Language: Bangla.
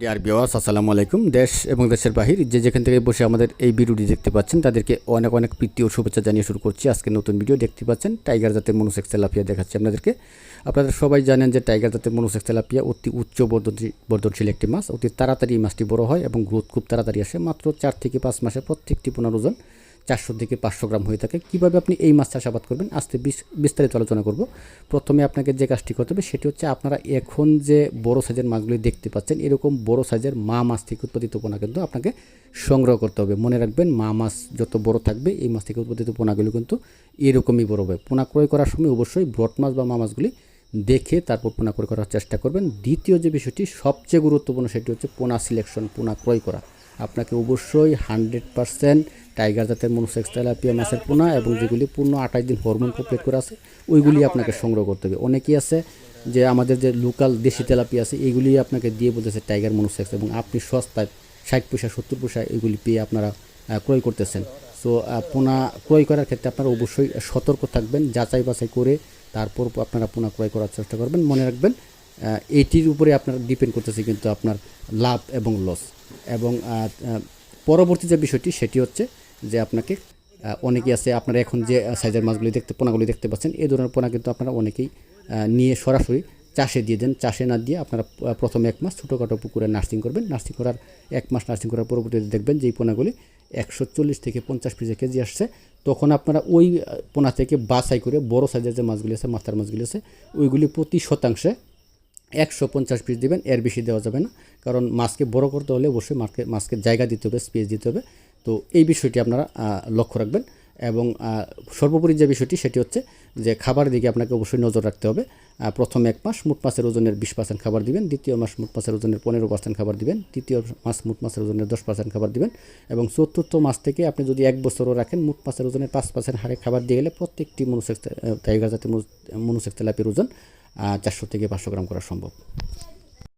ডিয়ার বিওয়াস আসসালামু আলাইকুম। দেশ এবং দেশের বাহির যে যেখান থেকে বসে আমাদের এই ভিডিওটি দেখতে পাচ্ছেন, তাদেরকে অনেক অনেক প্রীতি ও শুভেচ্ছা জানিয়ে শুরু করছি। আজকে নতুন ভিডিও দেখতে পাচ্ছেন টাইগার জাতের মনোসেক্স তেলাপিয়া দেখাচ্ছি আপনাদেরকে। আপনারা সবাই জানেন যে টাইগার জাতের মনোসেক্স তেলাপিয়া অতি উচ্চ বর্ধনশীল একটি মাছ। অতি তাড়াতাড়ি মাছটি বড় হয় এবং গ্রোথ খুব তাড়াতাড়ি আসে। মাত্র চার থেকে পাঁচ মাসে প্রত্যেকটি পুনর ওজন চারশো থেকে পাঁচশো গ্রাম হয়ে থাকে। কীভাবে আপনি এই মাছ চাষাবাদ করবেন আজকে বিস- বিস্তারিত আলোচনা করব। প্রথমে আপনাকে যে কাজটি করতে হবে, সেটি হচ্ছে আপনারা এখন যে বড় সাইজের মাছগুলি দেখতে পাচ্ছেন, এরকম বড় সাইজের মা মাছ থেকে উৎপাদিত পোনা কিন্তু আপনাকে সংগ্রহ করতে হবে। মনে রাখবেন, মা মাছ যত বড় থাকবে, এই মাছ থেকে উৎপাদিত পোনাগুলি কিন্তু এরকমই বড় হবে। পোনা ক্রয় করার সময় অবশ্যই ব্রড মাছ বা মা মাছগুলি দেখে তারপর পোনা ক্রয় করার চেষ্টা করবেন। দ্বিতীয় যে বিষয়টি, সবচেয়ে গুরুত্বপূর্ণ সেটি হচ্ছে পোনা সিলেকশন পোনা ক্রয় করা। আপনাকে অবশ্যই হান্ড্রেড পারসেন্ট টাইগার জাতের মনুসেক্স তেলাপিয়া মাছের পোনা এবং যেগুলি পূর্ণ আঠাশ দিন হরমোন কমপ্লিট করে আছে, ওইগুলি আপনাকে সংগ্রহ করতে হবে। অনেকেই আছে যে আমাদের যে লোকাল দেশি তেলাপিয়া আছে এইগুলি আপনাকে দিয়ে বলতেছে টাইগার মনুসেক্স এবং আপনি সস্তায় ষাট পয়সা, সত্তর পয়সা এগুলি পেয়ে আপনারা ক্রয় করতেছেন। সো পোনা ক্রয় করার ক্ষেত্রে আপনারা অবশ্যই সতর্ক থাকবেন, যাচাই বাছাই করে তারপর আপনারা পোনা ক্রয় করার চেষ্টা করবেন। মনে রাখবেন এটির উপরে আপনার ডিপেন্ড করতেছে কিন্তু আপনার লাভ এবং লস এবং পরবর্তী যে বিষয়টি সেটি হচ্ছে যে আপনাকে অনেকেই আছে আপনারা এখন যে সাইজের মাছগুলি দেখতে, পোনাগুলি দেখতে পাচ্ছেন, এই ধরনের পোনা কিন্তু আপনারা অনেকেই নিয়ে সরাসরি চাষে দিয়ে দেন। চাষে না দিয়ে আপনারা প্রথমে এক মাস ছোটোখাটো পুকুরে নার্সিং করবেন। নার্সিং করার এক মাস নার্সিং করার পরবর্তীতে দেখবেন যে এই পোনাগুলি একশো চল্লিশ থেকে পঞ্চাশ পিসে কেজি আসছে। তখন আপনারা ওই পোনা থেকে বাছাই করে বড় সাইজের যে মাছগুলি আছে, মাথার মাছগুলি আছে, ওইগুলি প্রতি শতাংশে একশো পঞ্চাশ পিস দিবেন, এর বেশি দেওয়া যাবে না। কারণ মাছকে বড় করতে হলে অবশ্যই মাছকে মাছকে জায়গা দিতে হবে স্পেস দিতে হবে। তো এই বিষয়টি আপনারা লক্ষ্য রাখবেন এবং সর্বোপরি যে বিষয়টি সেটি হচ্ছে যে খাবার দিকে আপনাকে অবশ্যই নজর রাখতে হবে। প্রথম এক মাস মোট মাছের ওজনের বিশ পার্সেন্ট খাবার দিবেন, দ্বিতীয় মাস মোট মাছের ওজনের পনেরো পার্সেন্ট খাবার দিবেন, তৃতীয় মাস মোট মাছের ওজনের দশ পার্সেন্ট খাবার দিবেন এবং চতুর্থ মাস থেকে আপনি যদি এক বছরও রাখেন, মোট মাছের ওজনের পাঁচ পার্সেন্ট হারে খাবার দিয়ে গেলে প্রত্যেকটি মনুসেক্স টাইগার জাতের মনুসেক্স তেলাপির ওজন চারশো থেকে পাঁচশো গ্রাম করা সম্ভব।